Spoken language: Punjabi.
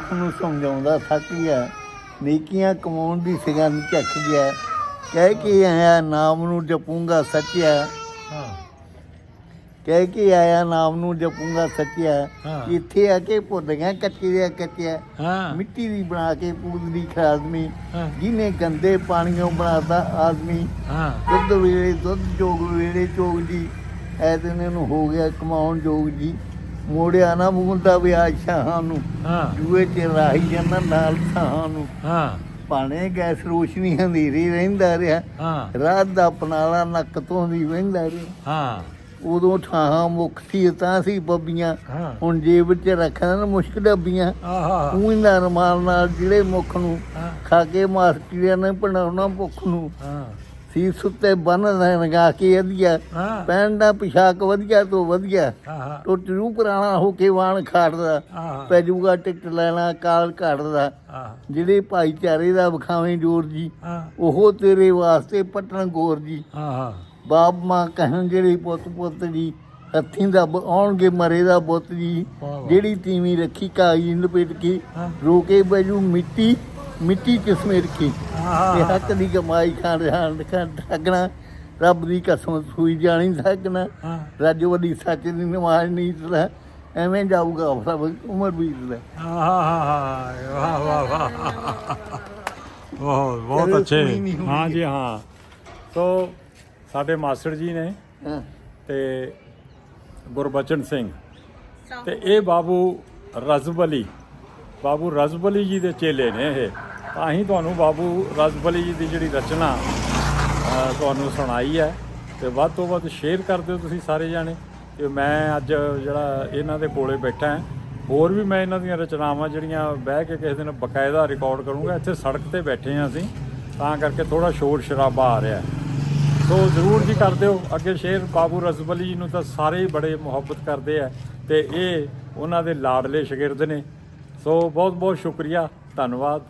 ਮਨੁੱਖ ਨੂੰ ਸਮਝਾਉਂਦਾ ਥੱਕ ਗਿਆ ਨੇਕੀਆਂ ਕਮਾਉਣ ਦੀ ਸਿਗਨ ਝੱਕ ਗਿਆ ਕਹਿ ਕੇ ਆਇਆ ਨਾਮ ਨੂੰ ਜਪੂੰਗਾ ਸੱਚਿਆ ਹਾਂ। ਕਹਿ ਕੇ ਆਇਆ ਨਾਮ ਨੂੰ ਜਪੂੰਗਾ ਸੱਚਿਆ ਹਾਂ। ਇੱਥੇ ਆ ਕੇ ਭੁੱਲ ਗਿਆ ਕੱਚੇ ਦੇ ਕੱਚਿਆ। ਹਾਂ। ਮਿੱਟੀ ਦੀ ਬਣਾ ਕੇ ਪੂਜਦੀ ਖਾਦਮੀ ਹਾਂ। ਜਿਹਨੇ ਗੰਦੇ ਪਾਣੀਆਂ ਬਣਾਤਾ ਆਦਮੀ। ਹਾਂ। ਦੁੱਧ ਵੇਲੇ ਦੁੱਧ ਜੋਗ ਵੇਲੇ ਚੋਗ ਜੀ। ਐ ਦਿਨ ਇਹਨੂੰ ਹੋ ਗਿਆ ਕਮਾਉਣ ਜੋਗ ਜੀ। ਮੋੜਿਆ ਨਾ ਦਾ ਵਿਆਹ ਸ਼ਾਹਾਂ ਨੂੰ। ਹਾਂ। ਜੂਏ ਚ ਰਾਹੀ ਜਾਂਦਾ ਨਾਲ ਥਾਂ ਨੂੰ। ਹਾਂ। ਪਾਣੇ ਗੈਸ ਰੋਸ਼ਨੀ ਹਨੇਰੀ ਰਹਿੰਦਾ ਰਿਹਾ। ਹਾਂ। ਰਾਤ ਦਾ ਪਨਾਲਾ ਨੱਕ ਤੋਂ ਦੀ ਵਹਿੰਦਾ ਰਿਹਾ। ਹਾਂ। ਉਦੋਂ ਠਾਹਾਂ ਮੁੱਖ ਸੀ ਤਾਂ ਸੀ ਬੱਬੀਆਂ। ਹਾਂ। ਹੁਣ ਜੇਬ 'ਚ ਰੱਖਣਾ ਨਾ ਮੁਸ਼ਕ ਡੱਬੀਆਂ। ਆਹਾ। ਉਹ ਹੀ ਰਮਾਲ ਨਾਲ ਜਿਹੜੇ ਮੁੱਖ ਨੂੰ ਹਾਂ। ਖਾ ਕੇ ਮਾਸ ਕੀੜਿਆਂ ਨੇ ਬਣਾਉਣਾ ਭੁੱਖ ਨੂੰ। ਹਾਂ। ਸੀ ਸੁੱਤੇ ਬੰਨ ਲਗਾ ਕੇ ਵਧੀਆ। ਹਾਂ। ਦਾ ਪਿਸ਼ਾਕ ਵਧੀਆ ਤੋਂ ਵਧੀਆ। ਟੁੱਟ ਰੂ ਪੁਰਾਣਾ ਹੋ ਕੇ ਵਾਣ ਖਾੜਦਾ। ਪੈ ਜਾਊਗਾ ਟਿਕਟ ਲੈਣਾ ਕਾਲ ਘੜਦਾ। ਜਿਹੜੇ ਭਾਈਚਾਰੇ ਦਾ ਵਿਖਾਵੇਂ ਜੋਰ ਜੀ ਹਾਂ। ਉਹ ਤੇਰੇ ਵਾਸਤੇ ਪਟਣ ਗੋਰ ਜੀ। ਬਾਪ ਮਾਂ ਕਹਿਣ ਜਿਹੜੇ ਪੁੱਤ ਪੁੱਤ ਜੀ ਹੱਥੀਂ ਦਾ ਬ- ਆਉਣਗੇ ਮਰੇ ਦਾ ਬੁੱਤ ਜੀ। ਵਾਹ ਵਾਹ। ਜਿਹੜੀ ਤੀਵੀਂ ਰੱਖੀ ਕਾਈ ਲਪੇਟ ਕੇ ਹਾਂ। ਰੋਕੇ ਬਜੂ ਮਿੱਟੀ। ਮਿੱਟੀ ਚ ਸਮੇਟ ਕੇ ਤੇ ਹੱਕ ਦੀ ਕਮਾਈ ਖਾਣ ਜਾਣ ਠੱਗਣਾ ਰੱਬ ਦੀ ਕਸਮ ਸੂਈ ਜਾਣੀ ਸਕਣਾ ਹਾਂ। ਰੱਜ ਵੱਡੀ ਸੱਚ ਦੀ ਨਮਾਜ਼ ਨਹੀਂ ਤਲਾ ਐਵੇਂ ਜਾਊਗਾ ਸਭ ਉਮਰ ਬੀਤ ਲੈ। ਆਹਾ ਵਾਹ ਵਾਹ ਵਾਹ ਬਹੁਤ ਬਹੁਤ ਅੱਛੇ। ਹਾਂ ਜੀ ਹਾਂ। ਸੋ ਸਾਡੇ ਮਾਸਟਰ ਜੀ ਨੇ ਹਾਂ। ਤੇ ਗੁਰਬਚਨ ਸਿੰਘ। ਤੇ ਇਹ ਬਾਬੂ ਰਜ਼ਬਲੀ ਬਾਬੂ ਰਜ਼ਬਲੀ ਜੀ ਦੇ ਚੇਲੇ ਨੇ ਇਹ। ਤਾਂ ਹੀ ਤੁਹਾਨੂੰ ਬਾਬੂ ਰਜ਼ਬਲੀ ਜੀ ਦੀ ਜਿਹੜੀ ਰਚਨਾ ਤੁਹਾਨੂੰ ਸੁਣਾਈ ਹੈ। ਤੇ ਵੱਧ ਤੋਂ ਵੱਧ ਸ਼ੇਅਰ ਕਰ ਦਿਓ ਤੁਸੀਂ ਸਾਰੇ ਜਾਣੇ। ਤੇ ਮੈਂ ਅੱਜ ਜਿਹੜਾ ਇਹਨਾਂ ਦੇ ਕੋਲੇ ਬੈਠਾ ਹਾਂ, ਹੋਰ ਵੀ ਮੈਂ ਇਹਨਾਂ ਦੀਆਂ ਰਚਨਾਵਾਂ ਜਿਹੜੀਆਂ ਬਹਿ ਕੇ ਕਿਸੇ ਦਿਨ ਬਕਾਇਦਾ ਰਿਕਾਰਡ ਕਰੂੰਗਾ, ਇੱਥੇ ਸੜਕ ਤੇ ਬੈਠੇ ਹਾਂ ਅਸੀਂ, ਤਾਂ ਕਰਕੇ ਥੋੜਾ ਸ਼ੋਰ ਸ਼ਰਾਬਾ ਆ ਰਿਹਾ। ਸੋ ਜ਼ਰੂਰ ਜੀ ਕਰ ਦਿਓ, ਅੱਗੇ ਸ਼ੇਰ ਬਾਬੂ ਰਜ਼ਬਲੀ ਜੀ ਨੂੰ ਤਾਂ ਸਾਰੇ ਹੀ ਬੜੇ ਮੁਹੱਬਤ ਕਰਦੇ ਆ, ਤੇ ਇਹ ਉਹਨਾਂ ਦੇ ਲਾਡਲੇ ਸ਼ਾਗਿਰਦ ਨੇ। ਸੋ ਬਹੁਤ ਬਹੁਤ ਸ਼ੁਕਰੀਆ, ਧੰਨਵਾਦ।